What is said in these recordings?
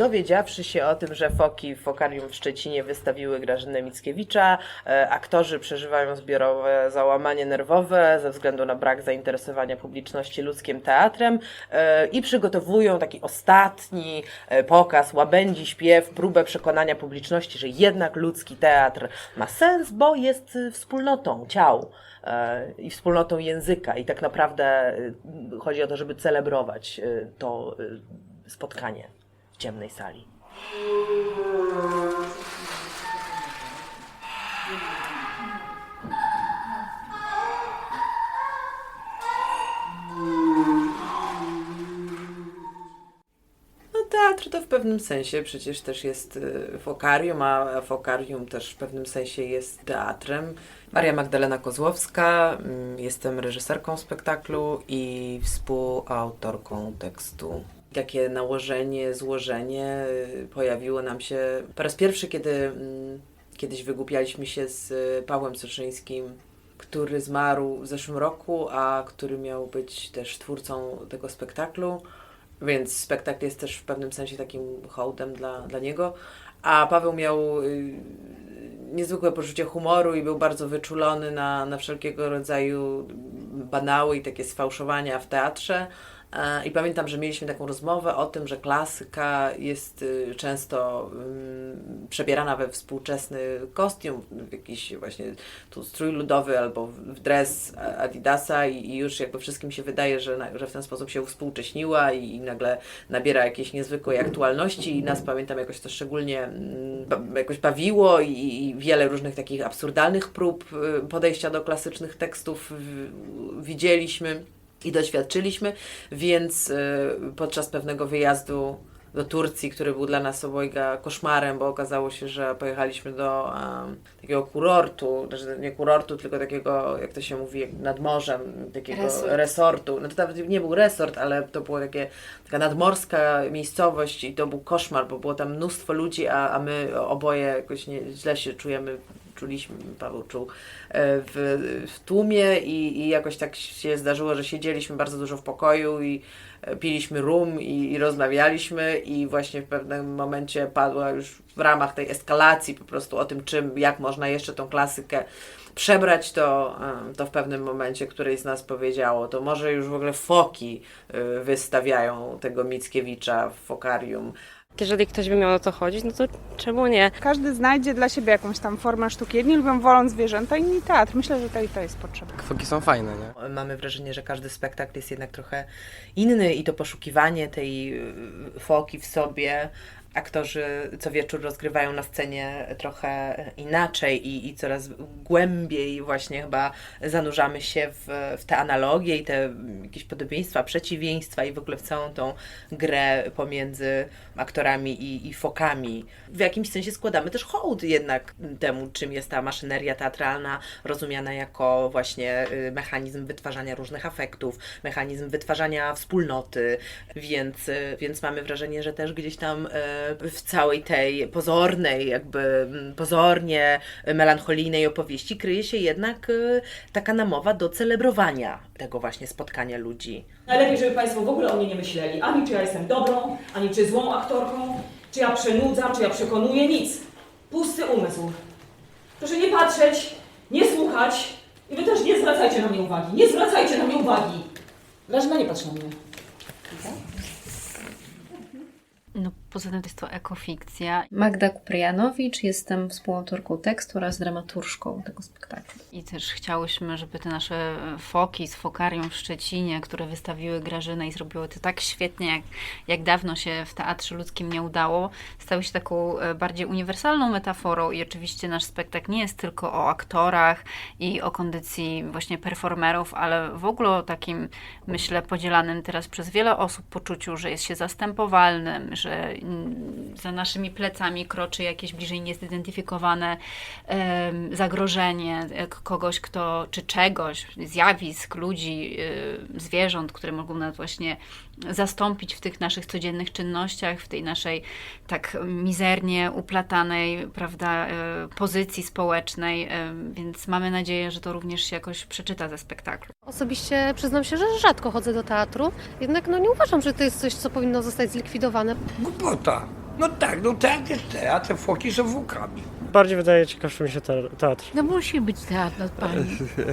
Dowiedziawszy się o tym, że foki w Fokarium w Szczecinie wystawiły Grażynę Mickiewicza, e, aktorzy przeżywają zbiorowe załamanie nerwowe ze względu na brak zainteresowania publiczności ludzkim teatrem e, i przygotowują taki ostatni e, pokaz, łabędzi śpiew, próbę przekonania publiczności, że jednak ludzki teatr ma sens, bo jest wspólnotą ciał i wspólnotą języka. I tak naprawdę chodzi o to, żeby celebrować to spotkanie ciemnej sali. No teatr to w pewnym sensie przecież też jest y, fokarium, a fokarium też w pewnym sensie jest teatrem. Maria Magdalena Kozłowska, mm, jestem reżyserką spektaklu i współautorką tekstu. Takie nałożenie, złożenie y, pojawiło nam się po raz pierwszy, kiedy mm, kiedyś wygłupialiśmy się z y, Pawłem Soszyńskim, który zmarł w zeszłym roku, a który miał być też twórcą tego spektaklu. Więc spektakl jest też w pewnym sensie takim hołdem dla, dla niego. A Paweł miał y, niezwykłe poczucie humoru i był bardzo wyczulony na, na wszelkiego rodzaju banały i takie sfałszowania w teatrze. E, I pamiętam, że mieliśmy taką rozmowę o tym, że klasyka jest y, często ym, przebierana we współczesny kostium, w jakiś właśnie tu strój ludowy albo w dres Adidasa i, już jakby wszystkim się wydaje, że, że w ten sposób się uwspółcześniła i, nagle nabiera jakiejś niezwykłej aktualności i nas pamiętam jakoś to szczególnie mm, jakoś bawiło i, wiele różnych takich absurdalnych prób y, podejścia do klasycznych tekstów widzieliśmy i doświadczyliśmy, więc y, podczas pewnego wyjazdu do Turcji, który był dla nas obojga koszmarem, bo okazało się, że pojechaliśmy do em, takiego kurortu, znaczy nie kurortu, tylko takiego, jak to się mówi, nad morzem, takiego Resort. resortu. No to nawet nie był resort, ale to było takie, taka nadmorska miejscowość i to był koszmar, bo było tam mnóstwo ludzi, a, a my oboje jakoś nie, źle się czujemy, czuliśmy, Paweł czuł e, w, w tłumie i, i jakoś tak się zdarzyło, że siedzieliśmy bardzo dużo w pokoju i e, piliśmy rum i, i rozmawialiśmy i właśnie w pewnym momencie padła już w ramach tej eskalacji po prostu o tym, czym, jak można jeszcze tą klasykę przebrać, to, em, to w pewnym momencie któreś z nas powiedziało, to może już w ogóle foki wystawiają tego Mickiewicza w fokarium. Jeżeli ktoś by miał o to chodzić, no to czemu nie? Każdy znajdzie dla siebie jakąś tam formę sztuki. Jedni lubią wolą zwierzęta, inni teatr. Myślę, że to i to jest potrzebne. Foki są fajne, nie? Mamy wrażenie, że każdy spektakl jest jednak trochę inny i to poszukiwanie tej y, foki w sobie. Aktorzy co wieczór rozgrywają na scenie trochę inaczej i, i coraz głębiej właśnie chyba zanurzamy się w, w te analogie i te jakieś podobieństwa, przeciwieństwa i w ogóle w całą tą grę pomiędzy aktorami i, i fokami. W jakimś sensie składamy też hołd jednak temu, czym jest ta maszyneria teatralna, rozumiana jako właśnie y, mechanizm wytwarzania różnych afektów, mechanizm wytwarzania wspólnoty, więc, y, więc mamy wrażenie, że też gdzieś tam y, w całej tej pozornej, jakby pozornie melancholijnej opowieści kryje się jednak y, taka namowa do celebrowania tego właśnie spotkania ludzi. Najlepiej, żeby Państwo w ogóle o mnie nie myśleli, ani czy ja jestem dobrą, ani czy złą aktorką, czy ja przenudzam, czy ja przekonuję, nic. Pusty umysł. Proszę nie patrzeć, nie słuchać i Wy też nie zwracajcie na mnie uwagi. Nie zwracajcie na mnie uwagi. Grażyna, nie patrz na mnie. No, poza tym to jest to ekofikcja Magda Kuprianowicz, jestem współautorką tekstu oraz dramaturżką tego spektaklu. i też chciałyśmy, żeby te nasze foki z Fokarium w Szczecinie, które wystawiły Grażynę i zrobiły to tak świetnie, jak, jak dawno się w Teatrze Ludzkim nie udało, stały się taką e, bardziej uniwersalną metaforą i oczywiście nasz spektakl nie jest tylko o aktorach i o kondycji właśnie performerów, ale w ogóle o takim, myślę, podzielanym teraz przez wiele osób poczuciu, że jest się zastępowalnym, że za naszymi plecami kroczy jakieś bliżej niezidentyfikowane zagrożenie kogoś, kto, czy czegoś, zjawisk, ludzi, zwierząt, które mogą nas właśnie zastąpić w tych naszych codziennych czynnościach, w tej naszej tak mizernie uplatanej, prawda, e, pozycji społecznej, e, więc mamy nadzieję, że to również się jakoś przeczyta ze spektaklu. Osobiście przyznam się, że rzadko chodzę do teatru, jednak no nie uważam, że to jest coś, co powinno zostać zlikwidowane. Głupota. No tak, no teatr jest teatr, foki są fokami. Bardziej wydaje ciekawszy mi się te- teatr. No musi być teatr, no pani.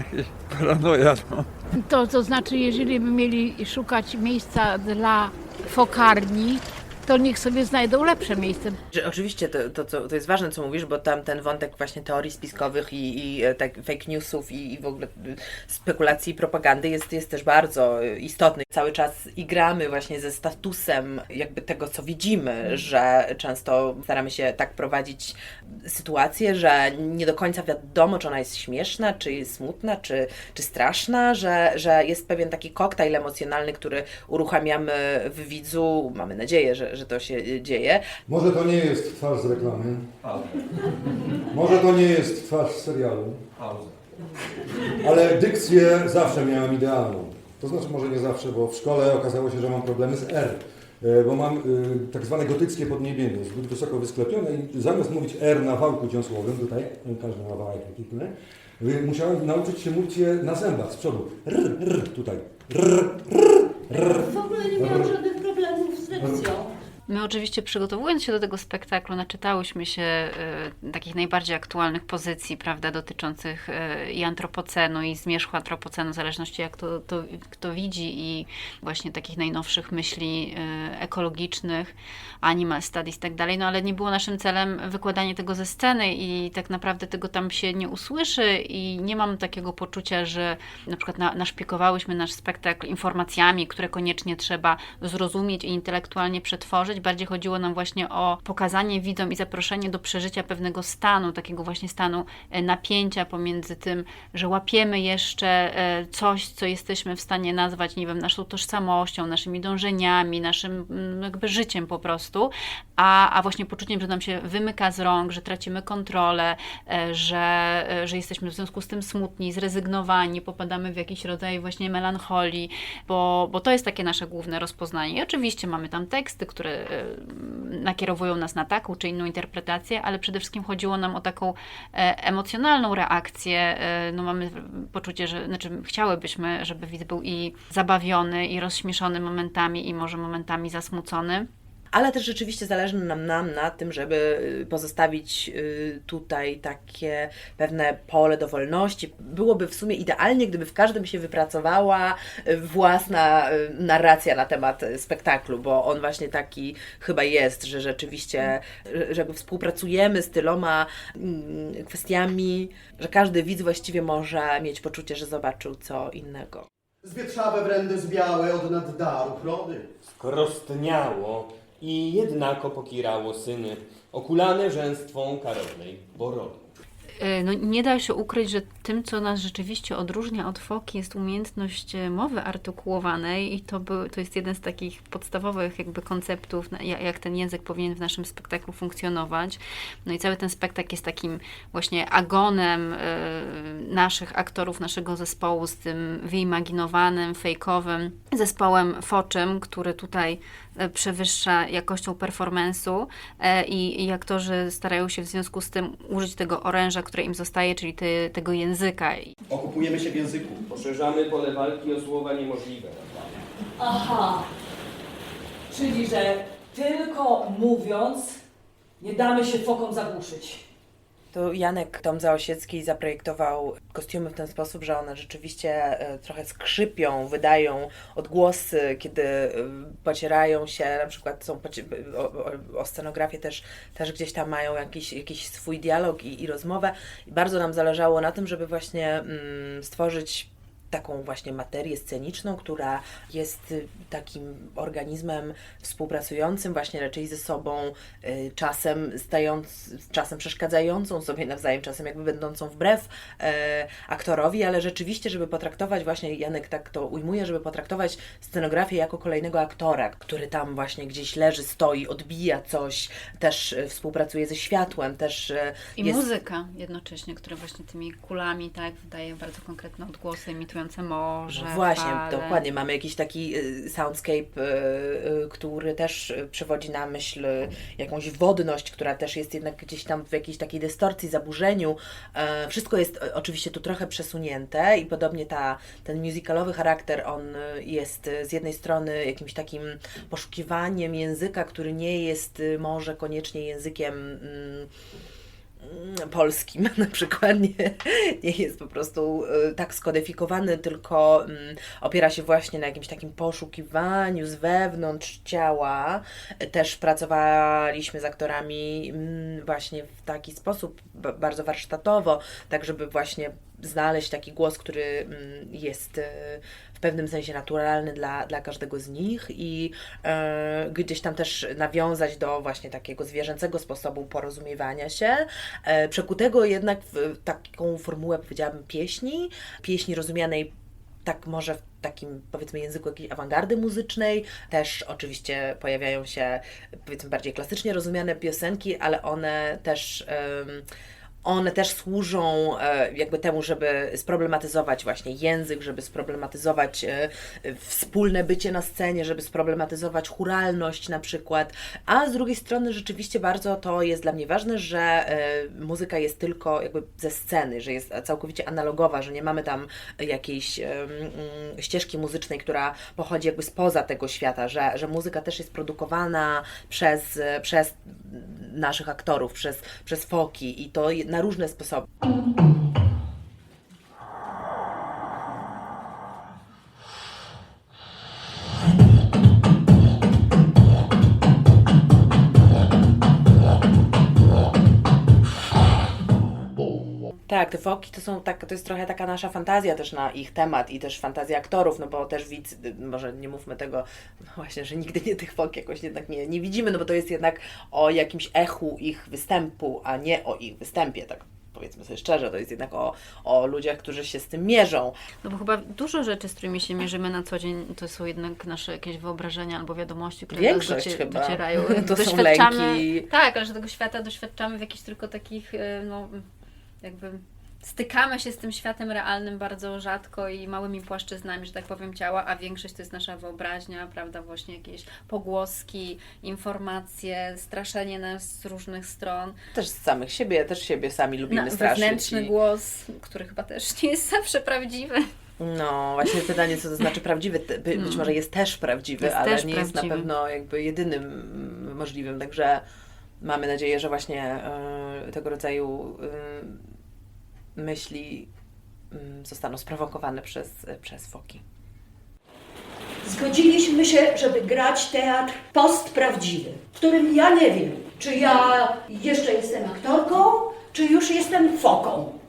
Paranoja, no. To, to znaczy, jeżeli by mieli szukać miejsca dla fokarni, to niech sobie znajdą lepsze miejsce. Oczywiście to, to, co, to jest ważne, co mówisz, bo tam ten wątek właśnie teorii spiskowych i, i e, tak fake newsów i, i w ogóle spekulacji i propagandy jest, jest też bardzo istotny. Cały czas igramy właśnie ze statusem jakby tego, co widzimy, że często staramy się tak prowadzić sytuację, że nie do końca wiadomo, czy ona jest śmieszna, czy jest smutna, czy, czy straszna, że, że jest pewien taki koktajl emocjonalny, który uruchamiamy w widzu. Mamy nadzieję, że, że to się y, dzieje. Może to nie jest twarz z reklamy. Może to nie jest twarz z serialu. Ale dykcję zawsze miałem idealną. To znaczy może nie zawsze, bo w szkole okazało się, że mam problemy z R. E, Bo mam y, tak zwane gotyckie podniebienie, zbyt wysoko wysklepione i zamiast mówić R na wałku dziąsłowym, tutaj, każdy ma wałek taki, tyle, musiałem nauczyć się mówić je na zębach z przodu. R, r, tutaj. R, r, W ogóle nie miałam żadnych problemów z lekcją. My oczywiście przygotowując się do tego spektaklu, naczytałyśmy się e, takich najbardziej aktualnych pozycji, prawda, dotyczących e, i antropocenu, i zmierzchu antropocenu, w zależności jak to, to kto widzi, i właśnie takich najnowszych myśli e, ekologicznych, animal studies i tak dalej, no ale nie było naszym celem wykładanie tego ze sceny i tak naprawdę tego tam się nie usłyszy i nie mam takiego poczucia, że na przykład na, naszpiekowałyśmy nasz spektakl informacjami, które koniecznie trzeba zrozumieć i intelektualnie przetworzyć. Bardziej chodziło nam właśnie o pokazanie widzom i zaproszenie do przeżycia pewnego stanu, takiego właśnie stanu e, napięcia pomiędzy tym, że łapiemy jeszcze e, coś, co jesteśmy w stanie nazwać, nie wiem, naszą tożsamością, naszymi dążeniami, naszym mm, jakby życiem po prostu, a, a właśnie poczuciem, że nam się wymyka z rąk, że tracimy kontrolę, e, że, że jesteśmy w związku z tym smutni, zrezygnowani, popadamy w jakiś rodzaj właśnie melancholii, bo, bo to jest takie nasze główne rozpoznanie. I oczywiście mamy tam teksty, które nakierowują nas na taką czy inną interpretację, ale przede wszystkim chodziło nam o taką e, emocjonalną reakcję. E, No mamy poczucie, że znaczy chciałybyśmy, żeby widz był i zabawiony, i rozśmieszony momentami, i może momentami zasmucony. Ale też rzeczywiście zależy nam, nam na tym, żeby y, pozostawić y, tutaj takie pewne pole do wolności. Byłoby w sumie idealnie, gdyby w każdym się wypracowała y, własna narracja na temat spektaklu, bo on właśnie taki chyba jest, że rzeczywiście, że- żeby współpracujemy z tyloma mm, kwestiami, że każdy widz właściwie może mieć poczucie, że zobaczył co innego. Zwietrzawe wrędy zbiałe od naddaru chlody. Skrostniało i jednako pokirało syny, okulane rzęstwą karownej borody. E, No, nie da się ukryć, że tym, co nas rzeczywiście odróżnia od foki, jest umiejętność e, mowy artykułowanej i to, był, to jest jeden z takich podstawowych jakby konceptów, jak ten język powinien w naszym spektaklu funkcjonować. No i cały ten spektakl jest takim właśnie agonem e, naszych aktorów, naszego zespołu z tym wyimaginowanym, fejkowym zespołem foczym, który tutaj przewyższa jakością performance'u i, i aktorzy starają się w związku z tym użyć tego oręża, które im zostaje, czyli te, tego języka. Okupujemy się w języku. Poszerzamy pole walki o słowa niemożliwe. Aha, czyli że tylko mówiąc nie damy się fokom zagłuszyć. To Janek Tom Zaosiecki zaprojektował kostiumy w ten sposób, że one rzeczywiście e, trochę skrzypią, wydają odgłosy, kiedy e, pocierają się, na przykład są o, o, o scenografię też, też gdzieś tam mają jakiś, jakiś swój dialog i, i rozmowę. I bardzo nam zależało na tym, żeby właśnie mm, stworzyć taką właśnie materię sceniczną, która jest y, takim organizmem współpracującym właśnie raczej ze sobą, y, czasem stając, czasem przeszkadzającą sobie nawzajem, czasem jakby będącą wbrew e, aktorowi, ale rzeczywiście, żeby potraktować właśnie, Janek tak to ujmuje, żeby potraktować scenografię jako kolejnego aktora, który tam właśnie gdzieś leży, stoi, odbija coś, też współpracuje ze światłem, też I jest... muzyka jednocześnie, która właśnie tymi kulami tak wydaje bardzo konkretne odgłosy, morze. No Właśnie, fale. dokładnie. Mamy jakiś taki y, soundscape, y, y, który też przywodzi na myśl jakąś wodność, która też jest jednak gdzieś tam w jakiejś takiej dystorcji, zaburzeniu. E, Wszystko jest oczywiście tu trochę przesunięte i podobnie ta, ten musicalowy charakter, on jest z jednej strony jakimś takim poszukiwaniem języka, który nie jest może koniecznie językiem mm, polskim na przykład nie, nie jest po prostu y, tak skodyfikowany, tylko mm, opiera się właśnie na jakimś takim poszukiwaniu z wewnątrz ciała. Też pracowaliśmy z aktorami mm, właśnie w taki sposób ba- bardzo warsztatowo, tak żeby właśnie znaleźć taki głos, który mm, jest y, w pewnym sensie naturalny dla, dla każdego z nich i e, gdzieś tam też nawiązać do właśnie takiego zwierzęcego sposobu porozumiewania się, e, przekutego jednak w taką formułę, powiedziałabym, pieśni, pieśni rozumianej tak może w takim powiedzmy języku jakiejś awangardy muzycznej. Też oczywiście pojawiają się powiedzmy bardziej klasycznie rozumiane piosenki, ale one też one też służą e, jakby temu, żeby sproblematyzować właśnie język, żeby sproblematyzować e, wspólne bycie na scenie, żeby sproblematyzować churalność na przykład, a z drugiej strony rzeczywiście bardzo to jest dla mnie ważne, że e, muzyka jest tylko jakby ze sceny, że jest całkowicie analogowa, że nie mamy tam jakiejś mm, ścieżki muzycznej, która pochodzi jakby spoza tego świata, że, że muzyka też jest produkowana przez, przez naszych aktorów, przez, przez foki i to na наружная способность. Tak, te foki to są tak, to jest trochę taka nasza fantazja też na ich temat i też fantazja aktorów, no bo też widz, może nie mówmy tego no właśnie, że nigdy nie tych fok jakoś jednak nie, nie widzimy, no bo to jest jednak o jakimś echu ich występu, a nie o ich występie, tak powiedzmy sobie szczerze, to jest jednak o, o ludziach, którzy się z tym mierzą. No bo chyba dużo rzeczy, z którymi się mierzymy na co dzień, to są jednak nasze jakieś wyobrażenia albo wiadomości, które Większość do nas chyba. docierają. To są lęki. Tak, ale że tego świata doświadczamy w jakichś tylko takich, e, no jakby stykamy się z tym światem realnym bardzo rzadko i małymi płaszczyznami, że tak powiem, ciała, a większość to jest nasza wyobraźnia, prawda, właśnie jakieś pogłoski, informacje, straszenie nas z różnych stron. Też z samych siebie, też siebie sami lubimy Na, straszyć. wewnętrzny i- głos, który chyba też nie jest zawsze prawdziwy. No, właśnie pytanie, co to znaczy prawdziwy. By, Być Mm. może jest też prawdziwy, Jest ale też nie jest na prawdziwy. pewno jakby jedynym możliwym. Także mamy nadzieję, że właśnie tego rodzaju y, myśli y, zostaną sprowokowane przez, przez foki. Zgodziliśmy się, żeby grać teatr postprawdziwy, w którym ja nie wiem, czy ja jeszcze jestem aktorką, czy już jestem foką.